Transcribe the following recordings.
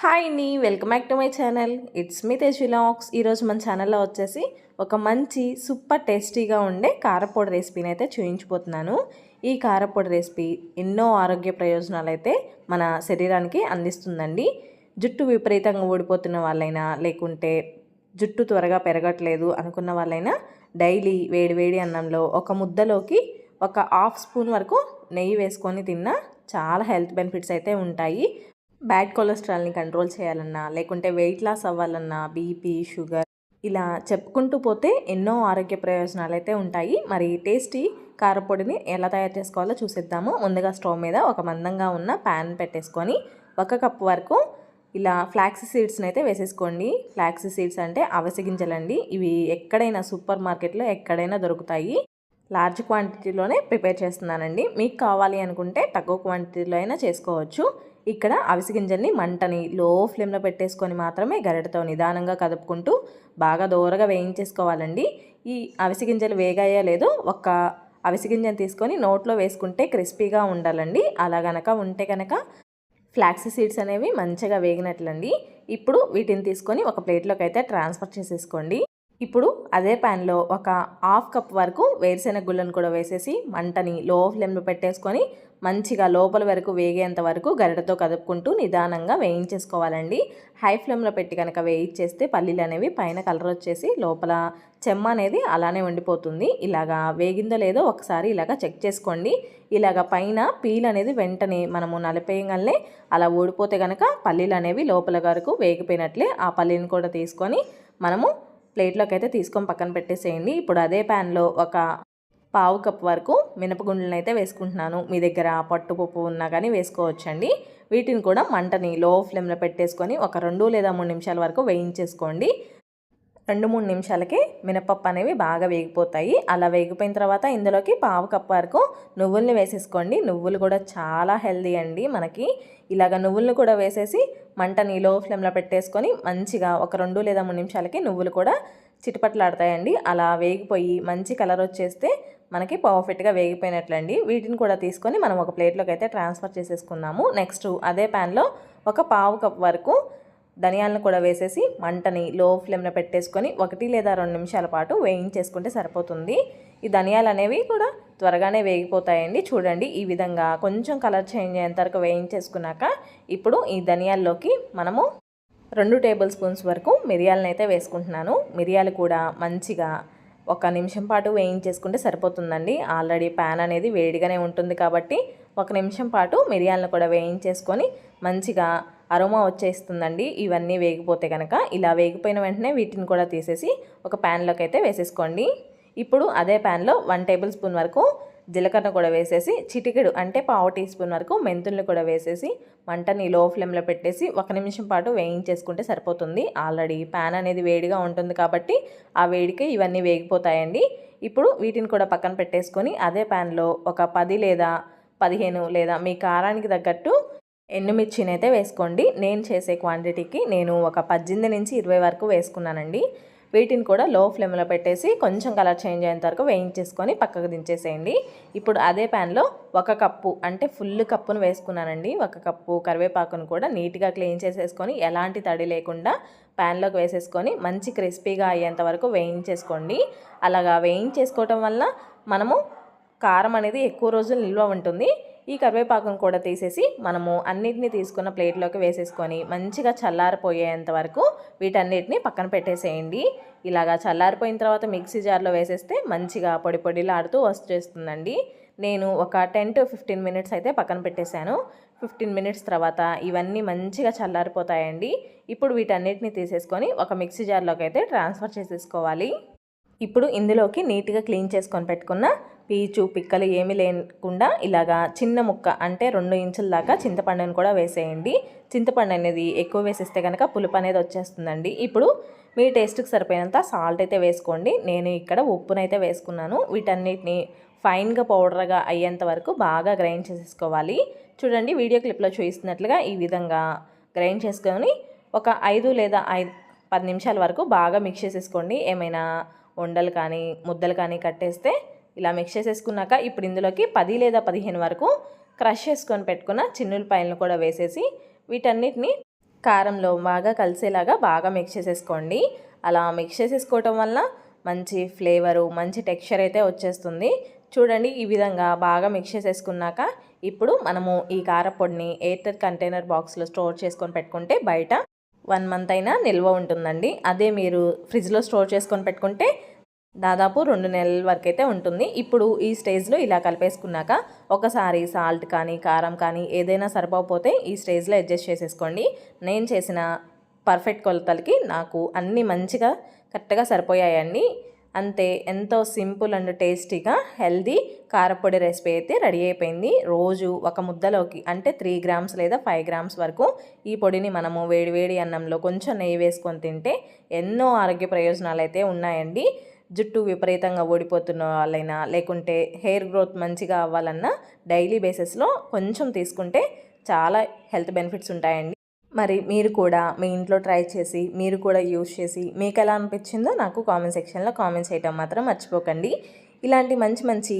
Hi అండి welcome back to my channel. It's me Tej vlogs ఈరోజు మన ఛానల్లో వచ్చేసి ఒక మంచి సూపర్ టేస్టీగా ఉండే కారపొడి రెసిపీని అయితే చూపించిపోతున్నాను ఈ కారపొడి రెసిపీ ఎన్నో ఆరోగ్య ప్రయోజనాలు అయితే మన శరీరానికి అందిస్తుందండి. జుట్టు విపరీతంగా ఊడిపోతున్న వాళ్ళైనా లేకుంటే జుట్టు త్వరగా పెరగట్లేదు అనుకున్న వాళ్ళైనా డైలీ వేడివేడి అన్నంలో ఒక ముద్దలోకి ఒక హాఫ్ స్పూన్ వరకు నెయ్యి వేసుకొని తిన్నా చాలా హెల్త్ బెనిఫిట్స్ అయితే ఉంటాయి. బ్యాడ్ కొలెస్ట్రాల్ని కంట్రోల్ చేయాలన్నా లేకుంటే వెయిట్ లాస్ అవ్వాలన్నా బీపీ షుగర్ ఇలా చెప్పుకుంటూ పోతే ఎన్నో ఆరోగ్య ప్రయోజనాలు అయితే ఉంటాయి. మరి టేస్టీ కారపొడిని ఎలా తయారు చేసుకోవాలో చూసేద్దాము. ముందుగా స్టవ్ మీద ఒక మందంగా ఉన్న ప్యాన్ పెట్టేసుకొని ఒక కప్పు వరకు ఇలా ఫ్లాక్స్ సీడ్స్ని అయితే వేసేసుకోండి. ఫ్లాక్స్ సీడ్స్ అంటే అవిసె గింజలండి. ఇవి ఎక్కడైనా సూపర్ మార్కెట్లో ఎక్కడైనా దొరుకుతాయి. లార్జ్ క్వాంటిటీలోనే ప్రిపేర్ చేస్తున్నానండి. మీకు కావాలి అనుకుంటే తక్కువ క్వాంటిటీలో అయినా చేసుకోవచ్చు. ఇక్కడ అవిసె గింజల్ని మంటని లో ఫ్లేమ్లో పెట్టేసుకొని మాత్రమే గరిటతో నిదానంగా కదుపుకుంటూ బాగా దూరగా వేయించేసుకోవాలండి. ఈ అవిసె గింజలు వేగాయా లేదో ఒక అవిసె గింజను తీసుకొని నోట్లో వేసుకుంటే క్రిస్పీగా ఉండాలండి. అలా గనక ఉంటే కనుక ఫ్లాక్స్ సీడ్స్ అనేవి మంచిగా వేగినట్లండి. ఇప్పుడు వీటిని తీసుకొని ఒక ప్లేట్లోకి అయితే ట్రాన్స్ఫర్ చేసేసుకోండి. ఇప్పుడు అదే ప్యాన్లో ఒక హాఫ్ కప్ వరకు వేరుశెనగ గుళ్ళను కూడా వేసేసి మంటని లో ఫ్లేమ్లో పెట్టేసుకొని మంచిగా లోపల వరకు వేగేంత వరకు గరిటతో కదుపుకుంటూ నిదానంగా వేయించేసుకోవాలండి. హై ఫ్లేమ్లో పెట్టి కనుక వేయించేస్తే పల్లీలు అనేవి పైన కలర్ వచ్చేసి లోపల చెమ్మ అనేది అలానే ఉండిపోతుంది. ఇలాగా వేగిందో లేదో ఒకసారి ఇలాగా చెక్ చేసుకోండి. ఇలాగ పైన పీల్ అనేది వెంటనే మనము నలిపేయగలనే అలా ఊడిపోతే కనుక పల్లీలు అనేవి లోపల వరకు వేగిపోయినట్లే ఆ పల్లీని కూడా తీసుకొని మనము ప్లేట్లోకి అయితే తీసుకొని పక్కన పెట్టేసేయండి. ఇప్పుడు అదే ప్యాన్లో ఒక పావు కప్ వరకు మినపగుండ్లను అయితే వేసుకుంటున్నాను. మీ దగ్గర పట్టుపప్పు ఉన్నా కానీ వేసుకోవచ్చండి. వీటిని కూడా మంటని లో ఫ్లేమ్లో పెట్టేసుకొని ఒక రెండు లేదా మూడు నిమిషాల వరకు వేయించేసుకోండి. రెండు మూడు నిమిషాలకి మినపప్పు అనేవి బాగా వేగిపోతాయి. అలా వేగిపోయిన తర్వాత ఇందులోకి పావు కప్పు వరకు నువ్వుల్ని వేసేసుకోండి. నువ్వులు కూడా చాలా హెల్దీ అండి మనకి. ఇలాగ నువ్వులను కూడా వేసేసి మంటని లో ఫ్లేమ్లో పెట్టేసుకొని మంచిగా ఒక రెండు లేదా మూడు నిమిషాలకి నువ్వులు కూడా చిటపట్లాడతాయండి. అలా వేగిపోయి మంచి కలర్ వచ్చేస్తే మనకి పర్ఫెక్ట్గా వేగిపోయినట్లండి. వీటిని కూడా తీసుకొని మనం ఒక ప్లేట్లోకి అయితే ట్రాన్స్ఫర్ చేసేసుకున్నాము నెక్స్ట్ అదే ప్యాన్లో ఒక పావు కప్ వరకు ధనియాలను కూడా వేసేసి మంటని లో ఫ్లేమ్లో పెట్టేసుకొని ఒకటి లేదా రెండు నిమిషాల పాటు వేయించేసుకుంటే సరిపోతుంది. ఈ ధనియాలు అనేవి కూడా త్వరగానే వేగిపోతాయండి. చూడండి ఈ విధంగా కొంచెం కలర్ చేంజ్ అయ్యేంత వరకు వేయించేసుకున్నాక ఇప్పుడు ఈ ధనియాల్లోకి మనము రెండు టేబుల్ స్పూన్స్ వరకు మిరియాలను అయితే వేసుకుంటున్నాను. మిరియాలు కూడా మంచిగా ఒక నిమిషం పాటు వేయించేసుకుంటే సరిపోతుందండి. ఆల్రెడీ ప్యాన్ అనేది వేడిగానే ఉంటుంది కాబట్టి ఒక నిమిషం పాటు మిరియాలను కూడా వేయించేసుకొని మంచిగా అరోమా వచ్చేస్తుందండి. ఇవన్నీ వేగిపోతే కనుక ఇలా వేగిపోయిన వెంటనే వీటిని కూడా తీసేసి ఒక ప్యాన్లోకి అయితే వేసేసుకోండి. ఇప్పుడు అదే ప్యాన్లో వన్ టేబుల్ స్పూన్ వరకు జీలకర్ర కూడా వేసేసి చిటికెడు అంటే పావు టీ స్పూన్ వరకు మెంతుల్ని కూడా వేసేసి మంటని లో ఫ్లేమ్లో పెట్టేసి ఒక నిమిషం పాటు వేయించేసుకుంటే సరిపోతుంది. ఆల్రెడీ ప్యాన్ అనేది వేడిగా ఉంటుంది కాబట్టి ఆ వేడికి ఇవన్నీ వేగిపోతాయండి. ఇప్పుడు వీటిని కూడా పక్కన పెట్టేసుకొని అదే ప్యాన్లో ఒక పది లేదా పదిహేను లేదా మీ కారానికి తగ్గట్టు ఎండుమిర్చిని అయితే వేసుకోండి. నేను చేసే క్వాంటిటీకి నేను ఒక పద్దెనిమిది నుంచి ఇరవై వరకు వేసుకున్నానండి. వీటిని కూడా లో ఫ్లేమ్లో పెట్టేసి కొంచెం కలర్ చేంజ్ అయ్యేంత వరకు వేయించేసుకొని పక్కకు దించేసేయండి. ఇప్పుడు అదే ప్యాన్లో ఒక కప్పు అంటే ఫుల్ కప్పును వేసుకున్నానండి. ఒక కప్పు కరివేపాకును కూడా నీట్గా క్లీన్ చేసేసుకొని ఎలాంటి తడి లేకుండా ప్యాన్లోకి వేసేసుకొని మంచి క్రిస్పీగా అయ్యేంత వరకు వేయించేసుకోండి. అలాగా వేయించేసుకోవటం వల్ల మనము కారం అనేది ఎక్కువ రోజులు నిల్వ ఉంటుంది. ఈ కరివేపాకును కూడా తీసేసి మనము అన్నిటిని తీసుకున్న ప్లేట్లోకి వేసేసుకొని మంచిగా చల్లారిపోయేంత వరకు వీటన్నిటిని పక్కన పెట్టేసేయండి. ఇలాగా చల్లారిపోయిన తర్వాత మిక్సీ జార్లో వేసేస్తే మంచిగా పొడి పొడిలాడుతూ వచ్చేస్తుందండి నేను ఒక టెన్ టు ఫిఫ్టీన్ మినిట్స్ అయితే పక్కన పెట్టేశాను. ఫిఫ్టీన్ మినిట్స్ తర్వాత ఇవన్నీ మంచిగా చల్లారిపోతాయండి. ఇప్పుడు వీటన్నిటిని తీసేసుకొని ఒక మిక్సీ జార్లోకి అయితే ట్రాన్స్ఫర్ చేసేసుకోవాలి. ఇప్పుడు ఇందులోకి నీట్గా క్లీన్ చేసుకొని పెట్టుకున్న పీచు పిక్కలు ఏమీ లేకుండా ఇలాగా చిన్న ముక్క అంటే రెండు ఇంచుల దాకా చింతపండుని కూడా వేసేయండి. చింతపండు అనేది ఎక్కువ వేసేస్తే కనుక పులుపు అనేది వచ్చేస్తుందండి. ఇప్పుడు మీ టేస్ట్కి సరిపోయినంత సాల్ట్ అయితే వేసుకోండి. నేను ఇక్కడ ఉప్పునైతే వేసుకున్నాను. వీటన్నిటిని ఫైన్గా పౌడర్గా అయ్యేంత వరకు బాగా గ్రైండ్ చేసేసుకోవాలి. చూడండి వీడియో క్లిప్లో చూపిస్తున్నట్లుగా ఈ విధంగా గ్రైండ్ చేసుకొని ఒక ఐదు లేదా ఐదు పది నిమిషాల వరకు బాగా మిక్స్ చేసేసుకోండి. ఏమైనా ఉండలు కానీ ముద్దలు కానీ కట్టేస్తే ఇలా మిక్స్ చేసేసుకున్నాక ఇప్పుడు ఇందులోకి పది లేదా పదిహేను వరకు క్రష్ చేసుకొని పెట్టుకున్న చిన్నులపాయలను కూడా వేసేసి వీటన్నిటిని కారంలో బాగా కలిసేలాగా బాగా మిక్స్ చేసేసుకోండి. అలా మిక్స్ చేసేసుకోవటం వల్ల మంచి ఫ్లేవరు మంచి టెక్స్చర్ అయితే వచ్చేస్తుంది. చూడండి ఈ విధంగా బాగా మిక్స్ చేసేసుకున్నాక ఇప్పుడు మనము ఈ కారపొడిని ఎయిర్టెల్ కంటైనర్ బాక్స్లో స్టోర్ చేసుకొని పెట్టుకుంటే బయట వన్ మంత్ అయినా నిల్వ ఉంటుందండి. అదే మీరు ఫ్రిడ్జ్లో స్టోర్ చేసుకొని పెట్టుకుంటే దాదాపు రెండు నెలల వరకు అయితే ఉంటుంది. ఇప్పుడు ఈ స్టేజ్లో ఇలా కలిపేసుకున్నాక ఒకసారి సాల్ట్ కానీ కారం కానీ ఏదైనా సరిపోతే ఈ స్టేజ్లో అడ్జస్ట్ చేసేసుకోండి. నేను చేసిన పర్ఫెక్ట్ కొలతలకి నాకు అన్నీ మంచిగా కరెక్ట్గా సరిపోయాయండి. అంతే ఎంతో సింపుల్ అండ్ టేస్టీగా హెల్దీ కారపొడి రెసిపీ అయితే రెడీ అయిపోయింది. రోజు ఒక ముద్దలోకి అంటే త్రీ గ్రామ్స్ లేదా ఫైవ్ గ్రామ్స్ వరకు ఈ పొడిని మనము వేడివేడి అన్నంలో కొంచెం నెయ్యి వేసుకొని తింటే ఎన్నో ఆరోగ్య ప్రయోజనాలు అయితే ఉన్నాయండి. జుట్టు విపరీతంగా ఓడిపోతున్న వాళ్ళైనా లేకుంటే హెయిర్ గ్రోత్ మంచిగా అవ్వాలన్నా డైలీ బేసిస్లో కొంచెం తీసుకుంటే చాలా హెల్త్ బెనిఫిట్స్ ఉంటాయండి. మరి మీరు కూడా మీ ఇంట్లో ట్రై చేసి మీరు కూడా యూజ్ చేసి మీకు ఎలా అనిపించిందో నాకు కామెంట్ సెక్షన్లో కామెంట్ చేయటం మాత్రం మర్చిపోకండి. ఇలాంటి మంచి మంచి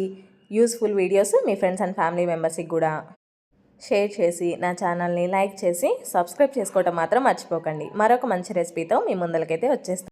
యూస్ఫుల్ వీడియోస్ మీ ఫ్రెండ్స్ అండ్ ఫ్యామిలీ మెంబర్స్కి కూడా షేర్ చేసి నా ఛానల్ని లైక్ చేసి సబ్స్క్రైబ్ చేసుకోవటం మాత్రం మర్చిపోకండి. మరొక మంచి రెసిపీతో మీ ముందలకైతే వచ్చేస్తాను